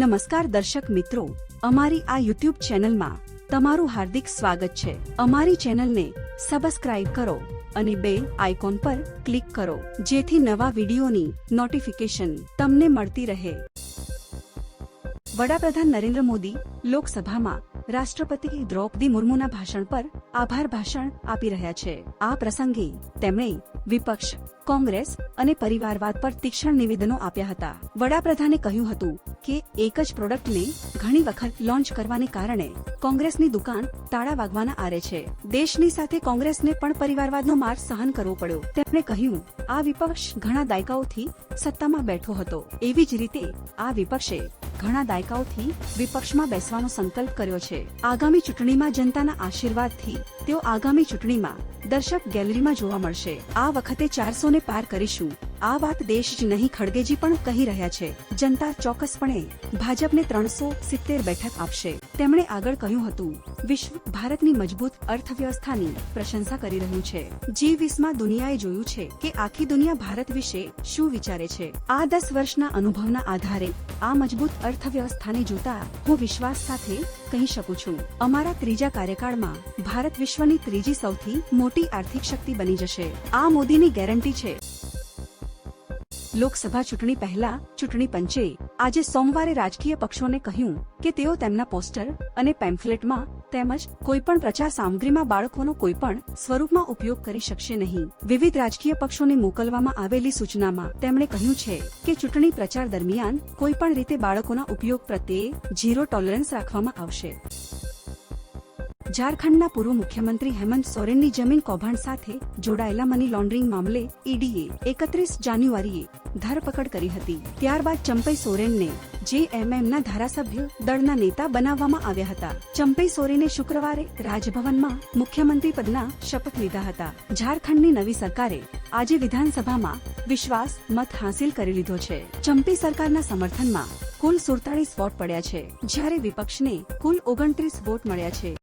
નમસ્કાર દર્શક મિત્રો, અમારી આ યુટ્યુબ ચેનલમાં તમારું હાર્દિક સ્વાગત છે. અમારી ચેનલને સબસ્ક્રાઇબ કરો અને બે આઇકોન પર ક્લિક કરો, જેથી નવા વિડીયોની નોટિફિકેશન તમને મળતી રહે. વડાપ્રધાન નરેન્દ્ર મોદી લોકસભામાં રાષ્ટ્રપતિ દ્રૌપદી મુર્મુના ભાષણ પર આભાર ભાષણ આપી રહ્યા છે. આ પ્રસંગે તેમણે વિપક્ષ, કોંગ્રેસ અને પરિવારવાદ પર તીક્ષ્ણ નિવેદનો આપ્યા હતા. વડાપ્રધાને કહ્યું હતું કે એક જ પ્રોડક્ટને ઘણી વખત લોન્ચ કરવાને કારણે કોંગ્રેસની દુકાન તાળા વાગવાના આરે છે. દેશની સાથે કોંગ્રેસને પણ પરિવારવાદનો માર સહન કરવો પડ્યો. તેમણે કહ્યું, આ વિપક્ષ ઘણા દાયકાઓથી સત્તામાં બેઠો હતો. એવી જ રીતે આ વિપક્ષે ઘણા દાયકાઓથી વિપક્ષમાં બેસવાનો સંકલ્પ કર્યો છે. આગામી ચૂંટણીમાં જનતાના આશીર્વાદથી તેઓ આગામી ચૂંટણીમાં દર્શક ગેલેરીમાં જોવા મળશે. આ વખતે ચારસો ને પાર કરીશું. આ વાત દેશ જ નહીં, ખડગેજી પણ કહી રહ્યા છે. જનતા ચોક્કસપણે ભાજપને ત્રણસો સિત્તેર બેઠક આપશે. તેમણે આગળ કહ્યું હતું, વિશ્વ ભારતની મજબૂત અર્થવ્યવસ્થાની પ્રશંસા કરી રહ્યું છે. જી વીસમાં દુનિયાએ જોયું છે કે આખી દુનિયા ભારત વિશે શું વિચારે છે. આ દસ વર્ષના અનુભવના આધારે આ મજબૂત અર્થવ્યવસ્થાને જોતા હું વિશ્વાસ સાથે કહી શકું છું. અમારા ત્રીજા કાર્યકાળમાં ભારત વિશ્વની ત્રીજી સૌથી મોટી આર્થિક શક્તિ બની જશે. આ મોદીની ગેરંટી છે લોકસભા ચૂંટણી પહેલા ચૂંટણી પંચે આજે સોમવારે રાજકીય પક્ષોને કહ્યું કે તેઓ તેમના પોસ્ટર અને પેમ્ફલેટમાં તેમજ કોઈપણ પ્રચાર સામગ્રીમાં બાળકોનો કોઈપણ સ્વરૂપમાં ઉપયોગ કરી શકશે નહીં. વિવિધ રાજકીય પક્ષોને મોકલવામાં આવેલી સૂચનામાં તેમણે કહ્યું છે કે ચૂંટણી પ્રચાર દરમિયાન કોઈપણ રીતે બાળકોના ઉપયોગ પ્રત્યે ઝીરો ટોલરન્સ રાખવામાં આવશે. ઝારખંડના પૂર્વ મુખ્યમંત્રી હેમંત સોરેનની જમીન કૌભાંડ સાથે જોડાયેલા મની લોન્ડરિંગ મામલે ઈડીએ એકત્રીસ જાન્યુઆરીએ ધરપકડ કરી હતી. ત્યારબાદ ચંપઈ સોરેનને જેએમએમના ધારાસભ્ય દળના નેતા બનાવવામાં આવ્યા હતા. ચંપઈ સોરેને શુક્રવારે રાજભવનમાં મુખ્યમંત્રી પદના શપથ લીધા હતા. ઝારખંડની નવી સરકારે આજે વિધાનસભામાં વિશ્વાસ મત હાંસિલ કરી લીધો છે. ચંપી સરકારના સમર્થનમાં કુલ સુડતાલીસ વોટ પડ્યા છે. જ્યારે વિપક્ષને કુલ ઓગણત્રીસ વોટ મળ્યા છે.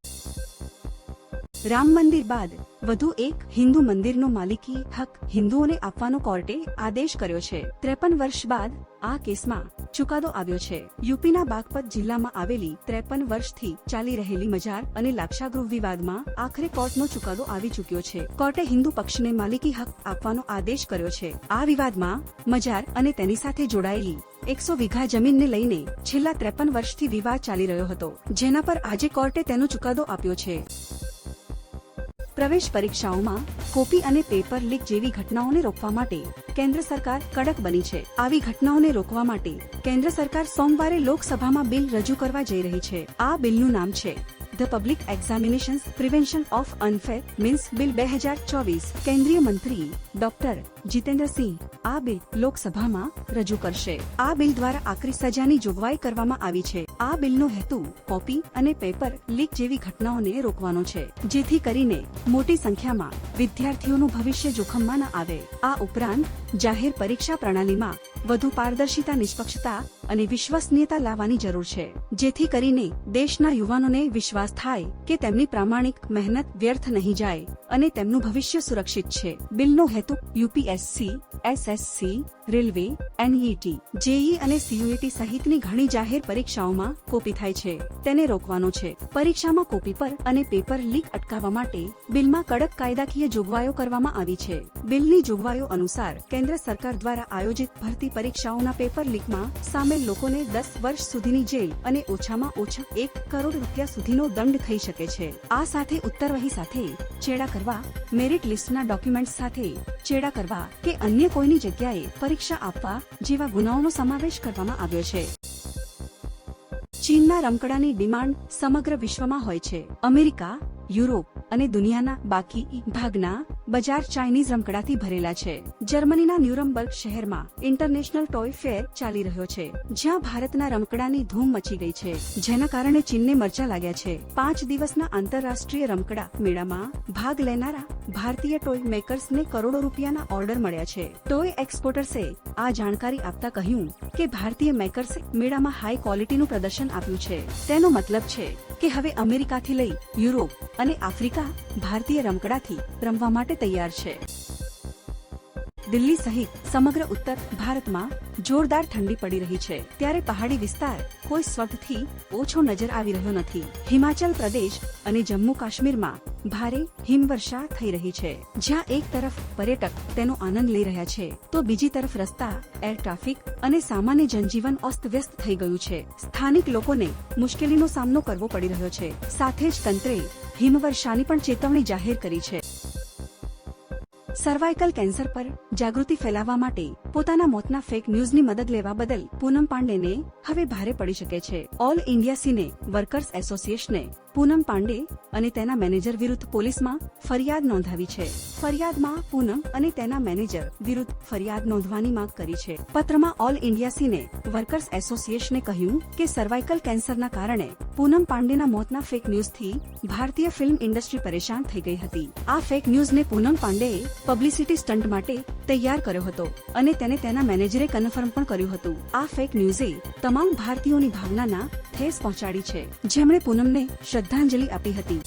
રામ મંદિર બાદ વધુ એક હિન્દુ મંદિરનો માલિકી હક હિન્દુઓને આપવાનો કોર્ટે આદેશ કર્યો છે. ત્રેપન વર્ષ બાદ આ કેસમાં ચુકાદો આવ્યો છે. યુપીના બાગપત જિલ્લામાં આવેલી ત્રેપન વર્ષથી ચાલી રહેલી મજાર અને લાક્ષાગૃહ વિવાદમાં આખરે કોર્ટનો ચુકાદો આવી ચૂક્યો છે. કોર્ટે હિન્દુ પક્ષને માલિકી હક આપવાનો આદેશ કર્યો છે. આ વિવાદમાં મજાર અને તેની સાથે જોડાયેલી એકસો વીઘા જમીનને લઈને છેલ્લા ત્રેપન વર્ષથી વિવાદ ચાલી રહ્યો હતો. જેના પર આજે કોર્ટે તેનો ચુકાદો આપ્યો છે. પ્રવેશ પરીક્ષાઓમાં કોપી અને પેપર લીક જેવી ઘટનાઓને રોકવા માટે કેન્દ્ર સરકાર કડક બની છે. આવી ઘટનાઓને રોકવા માટે કેન્દ્ર સરકાર સોમવારે લોકસભામાં બિલ રજૂ કરવા જઈ રહી છે. આ બિલનું નામ છે the public examinations prevention of unfair means bill બે હજાર ચોવીસ કેન્દ્રીય મંત્રી ડોક્ટર જીતેન્દ્રસિંહ આ બિલ લોકસભામાં રજૂ કરશે. આ બિલ દ્વારા આકરી સજાની જોગવાઈ કરવામાં આવી છે. આ બિલનો હેતુ કોપી અને પેપર લીક જેવી ઘટનાઓને રોકવાનો છે, જેથી કરીને મોટી સંખ્યામાં વિદ્યાર્થીઓનું ભવિષ્ય જોખમમાં ન આવે. આ ઉપરાંત, જાહેર પરીક્ષા પ્રણાલીમાં વધુ પારદર્શિતા, નિષ્પક્ષતા અને વિશ્વસનીયતા લાવવાની જરૂર છે, જેથી કરીને દેશના યુવાનોને વિશ્વાસ થાય કે તેમની પ્રામાણિક મહેનત વ્યર્થ નહીં જાય અને તેમનું ભવિષ્ય સુરક્ષિત છે. બિલનો હેતુ UPSC SSC railway, NET, JEE અને સીયુઈટી સહિતની ઘણી જાહેર પરીક્ષાઓમાં કોપી થાય છે. તેને રોકવાનો છે. પરીક્ષામાં કોપી પર અને પેપર લીક અટકાવવા માટે બિલમાં કડક કાયદાકીય જોગવાઈઓ કરવામાં આવી છે. બિલની જોગવાઈઓ અનુસાર કેન્દ્ર સરકાર દ્વારા આયોજિત ભરતી પરીક્ષાઓના પેપર લીકમાં સામેલ લોકોને દસ વર્ષ સુધીની જેલ અને ઓછામાં ઓછા એક કરોડ રૂપિયા સુધીનો દંડ થઈ શકે છે. આ સાથે ઉત્તરવહી સાથે ચેડા કરવા, મેરિટ લિસ્ટના ડોક્યુમેન્ટ સાથે ચેડા કરવા કે અન્ય કોઈની જગ્યાએ પરીક્ષા આપવા જેવા ગુનાઓનો સમાવેશ કરવામાં આવ્યો છે. ચીનના રમકડાની ડિમાન્ડ સમગ્ર વિશ્વમાં હોય છે. અમેરિકા યુરોપ અને દુનિયાના બાકી ભાગના બજાર ચાઇનીઝ રમકડાથી ભરેલા છે. જર્મનીના ન્યુરમબર્ગ શહેરમાં ઇન્ટરનેશનલ ટોય ફેર ચાલી રહ્યો છે, જ્યાં ભારતના રમકડાની ધૂમ મચી ગઈ છે, જેના કારણે ચીનને મરચા લાગ્યા છે. પાંચ દિવસના આંતરરાષ્ટ્રીય રમકડા મેળામાં ભાગ લેનારા ભારતીય ટોય મેકર્સને કરોડો રૂપિયાના ઓર્ડર મળ્યા છે. ટોય એક્સપોર્ટર્સે આ જાણકારી આપતા કહ્યું કે ભારતીય મેકર્સે મેળામાં હાઈ ક્વોલિટીનું પ્રદર્શન આપ્યું છે. તેનો મતલબ છે કે હવે અમેરિકાથી લઈ યુરોપ અને આફ્રિકા ભારતીય રમકડાથી રમવા માટે તૈયાર છે. દિલ્હી સહિત સમગ્ર ઉત્તર ભારતમાં જોરદાર ઠંડી પડી રહી છે. ત્યારે પહાડી વિસ્તાર કોઈ સ્વર્ગથી ઓછો નજર આવી રહ્યો નથી. હિમાચલ પ્રદેશ અને જમ્મુ કાશ્મીરમાં ભારે હિમવર્ષા થઈ રહી છે. જ્યાં એક તરફ પર્યટક તેનો આનંદ લઈ રહ્યા છે, તો બીજી તરફ રસ્તા, એર ટ્રાફિક અને સામાન્ય જનજીવન અસ્તવ્યસ્ત થઈ ગયું છે. સ્થાનિક લોકોને મુશ્કેલીનો સામનો કરવો પડી રહ્યો છે. સાથે જ તંત્રે હિમવર્ષાની પણ ચેતવણી જાહેર કરી છે. સર્વાઇકલ કેન્સર પર જાગૃતિ ફેલાવવા માટે પોતાના મોતના ફેક ન્યૂઝની મદદ લેવા બદલ પૂનમ પાંડેને હવે ભારે પડી શકે છે. ઓલ ઇન્ડિયા સિને વર્કર્સ એસોસિએશને પૂનમ પાંડે અને તેના મેનેજર વિરુદ્ધ પોલીસમાં ફરિયાદ નોંધાવી છે. ફરિયાદમાં પૂનમ અને તેના મેનેજર વિરુદ્ધ ફરિયાદ નોંધવાની માંગ કરી છે. પત્રમાં ઓલ ઇન્ડિયા સીને વર્કર્સ એસોસિએશને કહ્યું કે સર્વાઇકલ કેન્સરના કારણે પૂનમ પાંડેના મોતના ફેક ન્યૂઝથી ભારતીય ફિલ્મ ઇન્ડસ્ટ્રી પરેશાન થઈ ગઈ હતી. આ ફેક ન્યૂઝને પૂનમ પાંડેએ પબ્લિસિટી સ્ટન્ટ માટે તૈયાર કર્યો હતો અને તેને તેના મેનેજરે કન્ફર્મ પણ કર્યું હતું. આ ફેક ન્યૂઝે તમામ ભારતીયોની ભાવનાના ઠેસ પહોંચાડી છે. જેમણે પૂનમને શ્રદ્ધાંજલિ આપી હતી.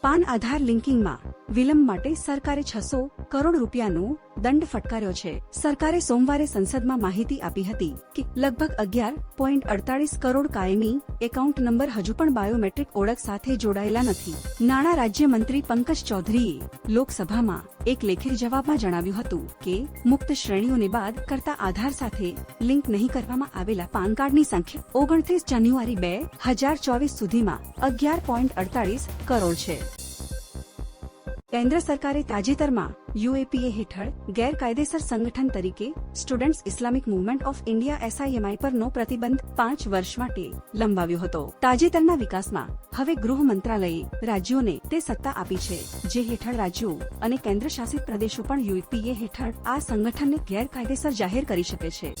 પાન આધાર લિંકિંગમાં વિલંબ માટે સરકારે છસો કરોડ રૂપિયાનો દંડ ફટકાર્યો છે. સરકારે સોમવારે સંસદમાં માહિતી આપી હતી કે લગભગ અગિયાર પોઈન્ટ અડતાલીસ કરોડ કાયમી એકાઉન્ટ નંબર હજુ પણ બાયોમેટ્રિક ઓળખ સાથે જોડાયેલા નથી. નાણાં રાજ્યમંત્રી પંકજ ચૌધરીએ લોકસભામાં એક લેખિત જવાબમાં જણાવ્યું હતું કે, મુક્ત શ્રેણીઓને બાદ કરતા આધાર સાથે લિંક નહીં કરવામાં આવેલા પાન કાર્ડની સંખ્યા ઓગણત્રીસ જાન્યુઆરી બે હજાર ચોવીસ સુધીમાં અગિયાર પોઈન્ટ અડતાલીસ કરોડ છે. કેન્દ્ર સરકારે તાજેતરમાં યુએપીએ હેઠળ ગેરકાયદેસર સંગઠન તરીકે students Islamic movement of India SIMI પરનો પ્રતિબંધ પાંચ વર્ષ માટે લંબાવ્યો હતો. તાજેતરના વિકાસમાં હવે ગૃહ મંત્રાલયે રાજ્યોને તે સત્તા આપી છે. જે હેઠળ રાજ્યો અને કેન્દ્ર શાસિત પ્રદેશો પણ યુએપીએ હેઠળ આ સંગઠનને ગેરકાયદેસર જાહેર કરી શકે છે.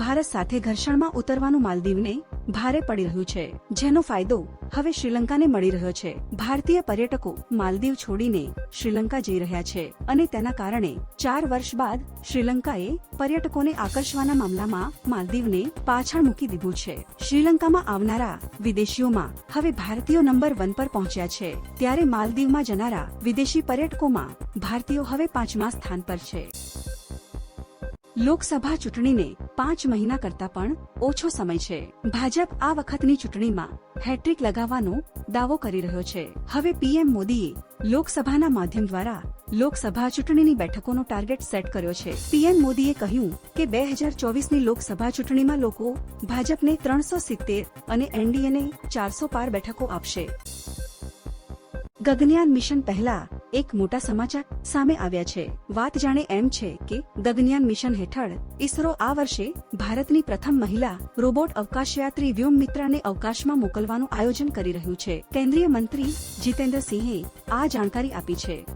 ભારત સાથે ઘર્ષણમાં ઉતરવાનું માલદીવને ભારે પડી રહ્યું છે, જેનો ફાયદો હવે શ્રીલંકાને મળી રહ્યો છે. ભારતીય પર્યટકો માલદીવ છોડીને શ્રીલંકા જઈ રહ્યા છે અને તેના કારણે ચાર વર્ષ બાદ શ્રીલંકાએ પર્યટકોને આકર્ષવાના મામલામાં માલદીવને પાછળ મૂકી દીધું છે. શ્રીલંકામાં આવનારા વિદેશીઓમાં હવે ભારતીયો નંબર વન પર પહોંચ્યા છે. ત્યારે માલદીવમાં જનારા વિદેશી પર્યટકોમાં ભારતીયો હવે પાંચમા સ્થાન પર છે. લોકસભા ચૂંટણીને પાંચ મહિના કરતા પણ ઓછો સમય છે. ભાજપ આ વખતની ચૂંટણીમાં હેટ્રિક લગાવવાનો દાવો કરી રહ્યો છે. હવે પીએમ મોદીએ લોકસભાના માધ્યમ દ્વારા લોકસભા ચૂંટણીની બેઠકોનો ટાર્ગેટ સેટ કર્યો છે. પીએમ મોદીએ કહ્યું કે બે હજાર ચોવીસની લોકસભા ચૂંટણીમાં લોકો ભાજપને ત્રણસો સિત્તેર અને એનડીએને ચારસો પાર બેઠકો આપશે. ગગનયાન મિશન પહેલા એક મોટા સમાચાર સામે આવ્યા છે. વાત જાણે એમ છે કે ગગનયાન મિશન હેઠળ ઇસરો આ વર્ષે ભારતની પ્રથમ મહિલા રોબોટ અવકાશયાત્રી વ્યોમ મિત્રાને અવકાશમાં મોકલવાનું આયોજન કરી રહ્યું છે. કેન્દ્રીય મંત્રી જીતેન્દ્ર સિંહે આ જાણકારી આપી છે.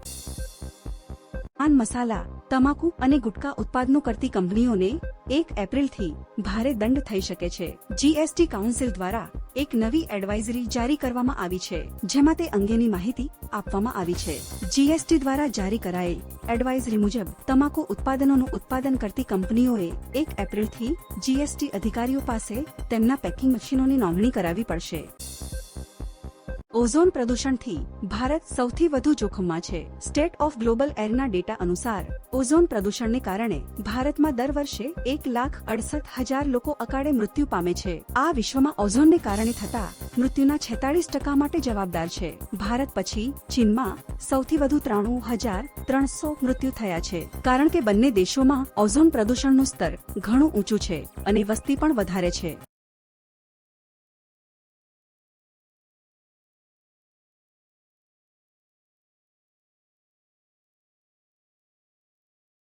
પાન મસાલા, તમાકુ અને ગુટકા ઉત્પાદનો કરતી કંપનીઓને એક એપ્રિલથી ભારે દંડ થઈ શકે છે. જીએસટી કાઉન્સિલ દ્વારા એક નવી એડવાઇઝરી જારી કરવામાં આવી છે, જેમાં તે અંગેની માહિતી આપવામાં આવી છે. જીએસટી દ્વારા જારી કરાયેલ એડવાઇઝરી મુજબ, તમાકુ ઉત્પાદનોનું ઉત્પાદન કરતી કંપનીઓએ એક એપ્રિલથી જીએસટી અધિકારીઓ પાસે તેમના પેકિંગ મશીનોની નોંધણી કરાવવી પડશે. ઓઝોન પ્રદૂષણથી ભારત સૌથી વધુ જોખમમાં છે. સ્ટેટ ઓફ ગ્લોબલ એરના ડેટા અનુસાર, ઓઝોન પ્રદૂષણને કારણે ભારતમાં દર વર્ષે એક લાખ અડસઠ હજાર લોકો અકાળે મૃત્યુ પામે છે. આ વિશ્વમાં ઓઝોનને કારણે થતા મૃત્યુના છેતાળીસ ટકા માટે જવાબદાર છે. ભારત પછી ચીનમાં સૌથી વધુ ત્રાણું હજાર ત્રણસો મૃત્યુ થયા છે. કારણ કે બંને દેશોમાં ઓઝોન પ્રદૂષણનું સ્તર ઘણું ઊંચું છે અને વસ્તી પણ વધારે છે.